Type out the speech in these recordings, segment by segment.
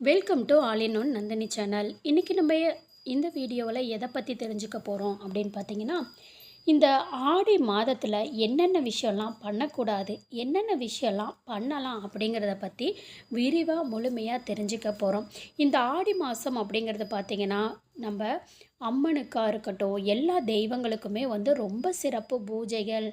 Welcome to all in one Nandini channel இன்றைக்கி நம்ம இந்த வீடியோவில் எதை பற்றி தெரிஞ்சுக்க போகிறோம் அப்படின்னு பார்த்தீங்கன்னா இந்த ஆடி மாதத்தில் என்னென்ன விஷயம்லாம் பண்ணக்கூடாது என்னென்ன விஷயம்லாம் பண்ணலாம் அப்படிங்கிறத பற்றி விரிவாக முழுமையாக தெரிஞ்சுக்க போகிறோம் இந்த ஆடி மாதம் அப்படிங்கிறது பார்த்திங்கன்னா நம்ம அம்மனுக்காக இருக்கட்டும் எல்லா தெய்வங்களுக்குமே வந்து ரொம்ப சிறப்பு பூஜைகள்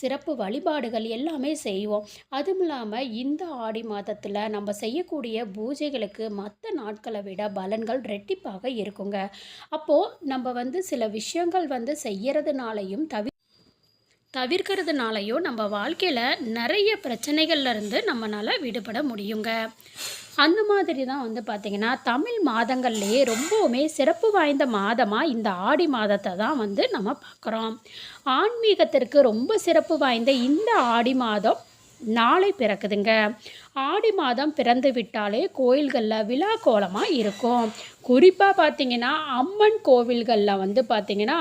சிறப்பு வழிபாடுகள் எல்லாமே செய்வோம். அதுவும் இல்லாமல் இந்த ஆடி மாதத்தில் நம்ம செய்யக்கூடிய பூஜைகளுக்கு மற்ற நாட்களை விட பலன்கள் ரெட்டிப்பாக இருக்குங்க. அப்போது நம்ம வந்து சில விஷயங்கள் வந்து செய்கிறதுனாலையும் தவி தவிர்க்கிறதுனாலையும் நம்ம வாழ்க்கையில் நிறைய பிரச்சனைகள்ல இருந்து நம்மளால் விடுபட முடியுங்க. அந்த மாதிரி தான் வந்து பார்த்திங்கன்னா தமிழ் மாதங்கள்லேயே ரொம்பவுமே சிறப்பு வாய்ந்த மாதமாக இந்த ஆடி மாதத்தை தான் வந்து நம்ம பார்க்குறோம் ஆன்மீகத்திற்கு ரொம்ப சிறப்பு வாய்ந்த இந்த ஆடி மாதம் நாளை பிறக்குதுங்க. ஆடி மாதம் பிறந்து விட்டாலே கோயில்களில் விழா கோலமாக இருக்கும். குறிப்பாக பார்த்திங்கன்னா அம்மன் கோவில்களில் வந்து பார்த்திங்கன்னா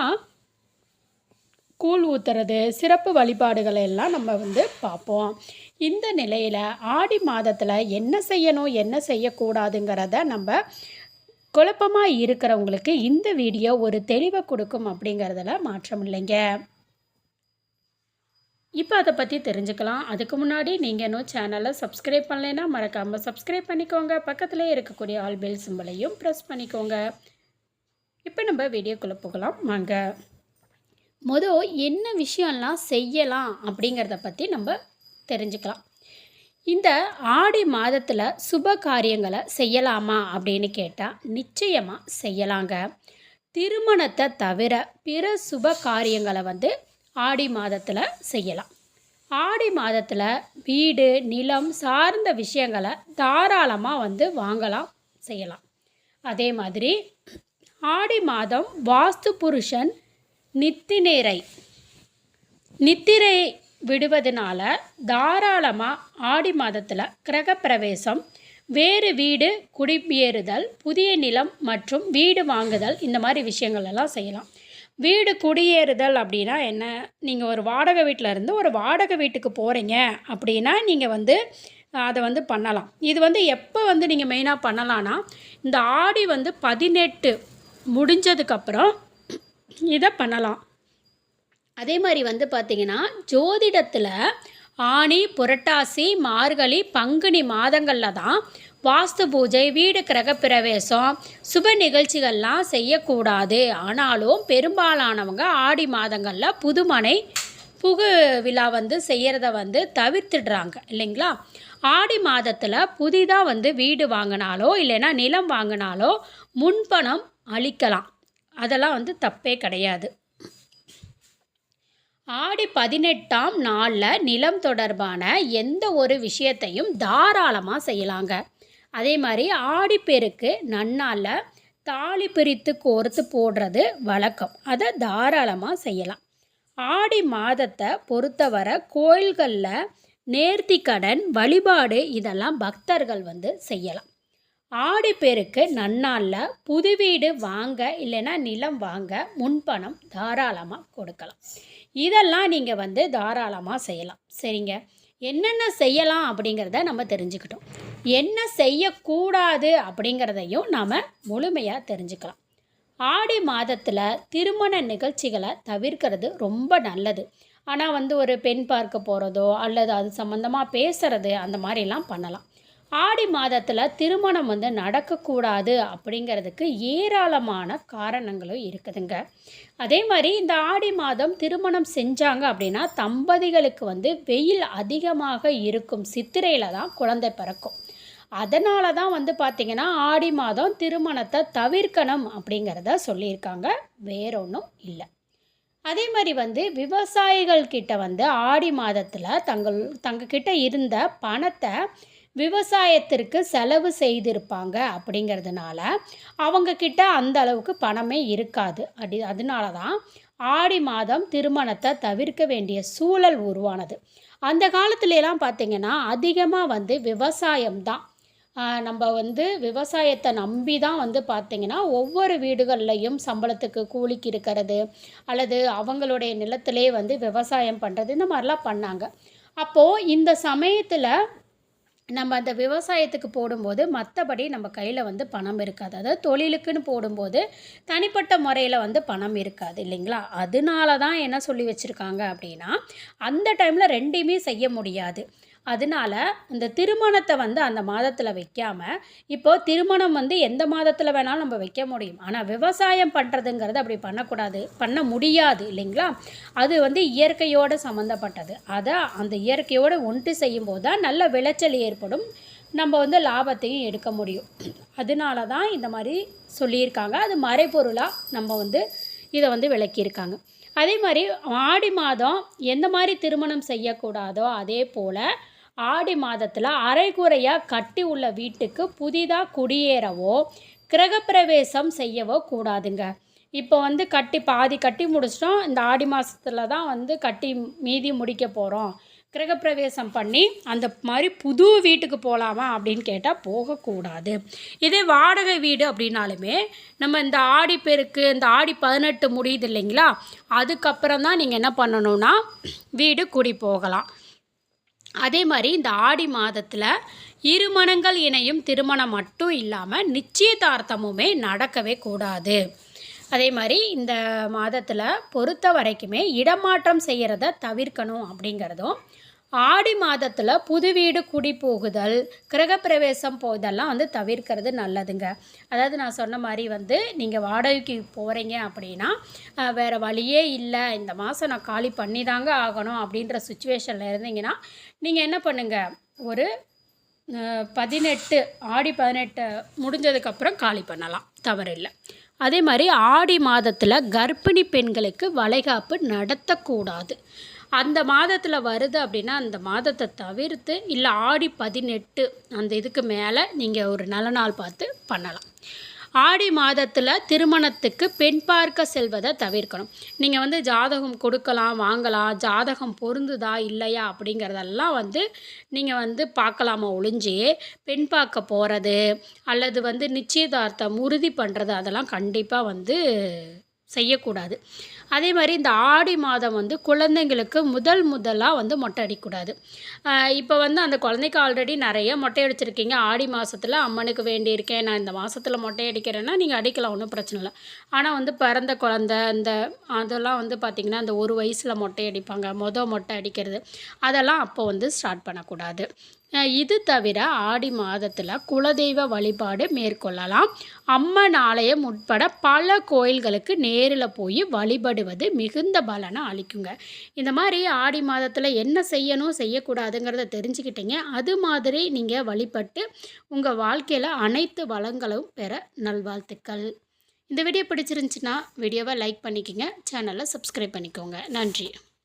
கூழ் ஊற்றுறது சிறப்பு வழிபாடுகளை எல்லாம் நம்ம வந்து பார்ப்போம். இந்த நிலையில் ஆடி மாதத்தில் என்ன செய்யணும் என்ன செய்யக்கூடாதுங்கிறத நம்ம குழப்பமாக இருக்கிறவங்களுக்கு இந்த வீடியோ ஒரு தெளிவை கொடுக்கும் அப்படிங்கிறதுல மாற்றம் இல்லைங்க. இப்போ அதை பற்றி தெரிஞ்சுக்கலாம். அதுக்கு முன்னாடி நீங்கள் இன்னும் சேனலை சப்ஸ்கிரைப் பண்ணலைன்னா மறக்காமல் சப்ஸ்கிரைப் பண்ணிக்கோங்க. பக்கத்திலே இருக்கக்கூடிய ஆல் பெல் சிம்பிளையும் ப்ரெஸ் பண்ணிக்கோங்க. இப்போ நம்ம வீடியோக்குள்ளே போகலாம். வாங்க. மொதல் என்ன விஷயம்லாம் செய்யலாம் அப்படிங்கிறத பற்றி நம்ம தெரிஞ்சுக்கலாம். இந்த ஆடி மாதத்தில் சுப காரியங்களை செய்யலாமா அப்படின்னு கேட்டால் நிச்சயமாக செய்யலாங்க. திருமணத்தை தவிர பிற சுப காரியங்களை வந்து ஆடி மாதத்தில் செய்யலாம். ஆடி மாதத்தில் வீடு நிலம் சார்ந்த விஷயங்களை தாராளமாக வந்து வாங்கலாம் செய்யலாம். அதே மாதிரி ஆடி மாதம் வாஸ்து புருஷன் நித்திநேரை. நித்திரை விடுவதனால தாராளமாக ஆடி மாதத்தில் கிரகப்பிரவேசம் வேறு வீடு குடியேறுதல் புதிய நிலம் மற்றும் வீடு வாங்குதல் இந்த மாதிரி விஷயங்கள் எல்லாம் செய்யலாம். வீடு குடியேறுதல் அப்படின்னா என்ன? நீங்கள் ஒரு வாடகை வீட்டில் இருந்து ஒரு வாடகை வீட்டுக்கு போகிறீங்க அப்படின்னா நீங்கள் வந்து அதை வந்து பண்ணலாம். இது வந்து எப்போ வந்து நீங்கள் மெயினாக பண்ணலான்னா இந்த ஆடி வந்து பதினெட்டு முடிஞ்சதுக்கப்புறம் இதை பண்ணலாம். அதே மாதிரி வந்து பார்த்திங்கன்னா ஜோதிடத்தில் ஆனி புரட்டாசி மார்கழி பங்குனி மாதங்களில் தான் வாஸ்து பூஜை வீடு கிரகப்பிரவேசம் சுப நிகழ்ச்சிகள்லாம் செய்யக்கூடாது. ஆனாலும் பெரும்பாலானவங்க ஆடி மாதங்களில் புதுமனை புகு விழா வந்து செய்கிறத வந்து தவிர்த்துடுறாங்க இல்லைங்களா? ஆடி மாதத்தில் புதிதாக வந்து வீடு வாங்கினாலோ இல்லைன்னா நிலம் வாங்கினாலோ முன்பணம் அளிக்கலாம். அதெல்லாம் வந்து தப்பே கிடையாது. ஆடி பதினெட்டாம் நாளில் நிலம் தொடர்பான எந்த ஒரு விஷயத்தையும் தாராளமாக செய்யலாங்க. அதே மாதிரி ஆடிப்பெருக்கு நன்னாளில் தாலி பிரித்து கோர்த்து போடுறது வழக்கம். அதை தாராளமாக செய்யலாம். ஆடி மாதத்தை பொறுத்தவரை கோயில்களில் நேர்த்தி கடன் வழிபாடு இதெல்லாம் பக்தர்கள் வந்து செய்யலாம். ஆடிப்பெருக்கு நன்னாளில் புது வீடு வாங்க இல்லைன்னா நிலம் வாங்க முன்பணம் தாராளமாக கொடுக்கலாம். இதெல்லாம் நீங்கள் வந்து தாராளமாக செய்யலாம். சரிங்க? என்னென்ன செய்யலாம் அப்படிங்கிறத நம்ம தெரிஞ்சுக்கிட்டோம். என்ன செய்யக்கூடாது அப்படிங்கிறதையும் நாம் முழுமையாக தெரிஞ்சுக்கலாம். ஆடி மாதத்தில் திருமண நிகழ்ச்சிகளை தவிர்க்கிறது ரொம்ப நல்லது. ஆனால் வந்து ஒரு பெண் பார்க்க போகிறதோ அல்லது அது சம்மந்தமாக பேசுகிறது அந்த மாதிரிலாம் பண்ணலாம். ஆடி மாதத்தில் திருமணம் வந்து நடக்கக்கூடாது அப்படிங்கிறதுக்கு ஏராளமான காரணங்களும் இருக்குதுங்க. அதே மாதிரி இந்த ஆடி மாதம் திருமணம் செஞ்சாங்க அப்படின்னா தம்பதிகளுக்கு வந்து வெயில் அதிகமாக இருக்கும். சித்திரையில் தான் குழந்தை பிறக்கும். அதனால தான் வந்து பார்த்திங்கன்னா ஆடி மாதம் திருமணத்தை தவிர்க்கணும் அப்படிங்கிறத சொல்லியிருக்காங்க. வேறொன்றும் இல்லை. அதே மாதிரி வந்து விவசாயிகள் கிட்ட வந்து ஆடி மாதத்தில் தங்கள் தங்கக்கிட்ட இருந்த பணத்தை விவசாயத்திற்கு செலவு செய்திருப்பாங்க அப்படிங்கிறதுனால அவங்கக்கிட்ட அந்த அளவுக்கு பணமே இருக்காது. அப்படி அதனால தான் ஆடி மாதம் திருமணத்தை தவிர்க்க வேண்டிய சூழல் உருவானது. அந்த காலத்துலலாம் பார்த்திங்கன்னா அதிகமாக வந்து விவசாயம் தான். நம்ம வந்து விவசாயத்தை நம்பி தான் வந்து பார்த்திங்கன்னா ஒவ்வொரு வீடுகள்லையும் சம்பளத்துக்கு கூலிக்கு இருக்கிறது அல்லது அவங்களுடைய நிலத்திலே வந்து விவசாயம் பண்ணுறது இந்த மாதிரிலாம் பண்ணாங்க. அப்போது இந்த சமயத்தில் நம்ம அந்த விவசாயத்துக்கு போடும்போது மற்றபடி நம்ம கையில் வந்து பணம் இருக்காது. அதாவது தொழிலுக்குன்னு போடும்போது தனிப்பட்ட முறையில் வந்து பணம் இருக்காது இல்லைங்களா? அதனால தான் என்ன சொல்லி வச்சுருக்காங்க அப்படின்னா அந்த டைமில் ரெண்டையுமே செய்ய முடியாது. அதனால இந்த திருமணத்தை வந்து அந்த மாதத்தில் வைக்காமல் இப்போது திருமணம் வந்து எந்த மாதத்தில் வேணாலும் நம்ம வைக்க முடியும். ஆனால் விவசாயம் பண்ணுறதுங்கிறது அப்படி பண்ணக்கூடாது. பண்ண முடியாது இல்லைங்களா? அது வந்து இயற்கையோடு சம்மந்தப்பட்டது அதை அந்த இயற்கையோடு ஒன்று செய்யும்போது தான் நல்ல விளைச்சல் ஏற்படும். நம்ம வந்து லாபத்தையும் எடுக்க முடியும். அதனால தான் இந்த மாதிரி சொல்லியிருக்காங்க. அது மறைபொருளாக நம்ம வந்து இதை வந்து விளக்கியிருக்காங்க. அதே மாதிரி ஆடி மாதம் எந்த மாதிரி திருமணம் செய்யக்கூடாதோ அதே போல் ஆடி மாதத்தில் அரைகுறையாக கட்டி உள்ள வீட்டுக்கு புதிதாக குடியேறவோ கிரகப்பிரவேசம் செய்யவோ கூடாதுங்க. இப்போ வந்து கட்டி பாதி கட்டி முடிச்சிட்டோம். இந்த ஆடி மாதத்துல தான் வந்து கட்டி மீதி முடிக்க போகிறோம் கிரகப்பிரவேசம் பண்ணி அந்த மாதிரி புது வீட்டுக்கு போகலாமா அப்படின்னு கேட்டால் போகக்கூடாது இதே வாடகை வீடு அப்படின்னாலுமே நம்ம இந்த ஆடி பெருக்கு இந்த ஆடி பதினெட்டு முடியுது இல்லைங்களா? அதுக்கப்புறம் தான் நீங்கள் என்ன பண்ணணும்னா வீடு குடி போகலாம். அதே மாதிரி இந்த ஆடி மாதத்தில் இருமணங்கள் இணையும் திருமணம் மட்டும் இல்லாமல் நிச்சயதார்த்தமுமே நடக்கவே கூடாது. அதே மாதிரி இந்த மாதத்தில் பொறுத்த வரைக்குமே இடமாற்றம் செய்கிறத தவிர்க்கணும் அப்படிங்கிறதும் ஆடி மாதத்தில் புது வீடு குடி போகுதல் கிரகப்பிரவேசம் போதெல்லாம் வந்து தவிர்க்கிறது நல்லதுங்க. அதாவது நான் சொன்ன மாதிரி வந்து நீங்கள் வாடகைக்கு போகிறீங்க அப்படின்னா வேறு வழியே இல்லை. இந்த மாதம் நான் காலி பண்ணி தாங்க ஆகணும் அப்படின்ற சுச்சுவேஷனில் இருந்தீங்கன்னா நீங்கள் என்ன பண்ணுங்கள் ஒரு பதினெட்டு ஆடி பதினெட்டு முடிஞ்சதுக்கப்புறம் காலி பண்ணலாம். தவறில்லை. அதே மாதிரி ஆடி மாதத்தில் கர்ப்பிணி பெண்களுக்கு வளைகாப்பு நடத்தக்கூடாது. அந்த மாதத்தில் வருது அப்படின்னா அந்த மாதத்தை தவிர்த்து இல்லை ஆடி பதினெட்டு அந்த இதுக்கு மேலே நீங்கள் ஒரு நல்ல நாள் பார்த்து பண்ணலாம். ஆடி மாதத்தில் திருமணத்துக்கு பெண் பார்க்க செல்வதை தவிர்க்கணும். நீங்கள் வந்து ஜாதகம் கொடுக்கலாம் வாங்கலாம் ஜாதகம் பொருந்துதா இல்லையா அப்படிங்கிறதெல்லாம் வந்து நீங்கள் வந்து பார்க்கலாமா ஒழிஞ்சு பெண் பார்க்க போகிறது அல்லது வந்து நிச்சயதார்த்தம் உறுதி பண்ணுறது அதெல்லாம் கண்டிப்பாக வந்து செய்யக்கூடாது. அதே மாதிரி இந்த ஆடி மாதம் வந்து குழந்தைங்களுக்கு முதல் முதலாக வந்து மொட்டை அடிக்கக்கூடாது. இப்போ வந்து அந்த குழந்தைக்கு ஆல்ரெடி நிறைய மொட்டை அடிச்சிருக்கீங்க. ஆடி மாதத்தில் அம்மனுக்கு வேண்டியிருக்கேன். நான் இந்த மாதத்தில் மொட்டை அடிக்கிறேன்னா நீங்கள் அடிக்கலாம் ஒன்றும் பிரச்சனை இல்லை. ஆனால் வந்து பிறந்த குழந்த அந்த அதெல்லாம் வந்து பார்த்திங்கன்னா அந்த ஒரு வயசில் மொட்டை அடிப்பாங்க. மொதல் மொட்டை அடிக்கிறது. அதெல்லாம் அப்போ வந்து ஸ்டார்ட் பண்ணக்கூடாது. இது தவிர ஆடி மாதத்தில் குலதெய்வ வழிபாடு மேற்கொள்ளலாம். அம்மன் ஆலயம் உட்பட பல கோயில்களுக்கு நேரில் போய் வழிபடுவது மிகுந்த பலனை அளிக்குங்க. இந்த மாதிரி ஆடி மாதத்தில் என்ன செய்யணும் செய்யக்கூடாதுங்கிறத தெரிஞ்சுக்கிட்டீங்க. அது மாதிரி நீங்கள் வழிபட்டு உங்கள் வாழ்க்கையில் அனைத்து வளங்களும் பெற நல்வாழ்த்துக்கள். இந்த வீடியோ பிடிச்சிருந்துச்சுன்னா வீடியோவை லைக் பண்ணிக்கோங்க. சேனலை சப்ஸ்கிரைப் பண்ணிக்கோங்க. நன்றி.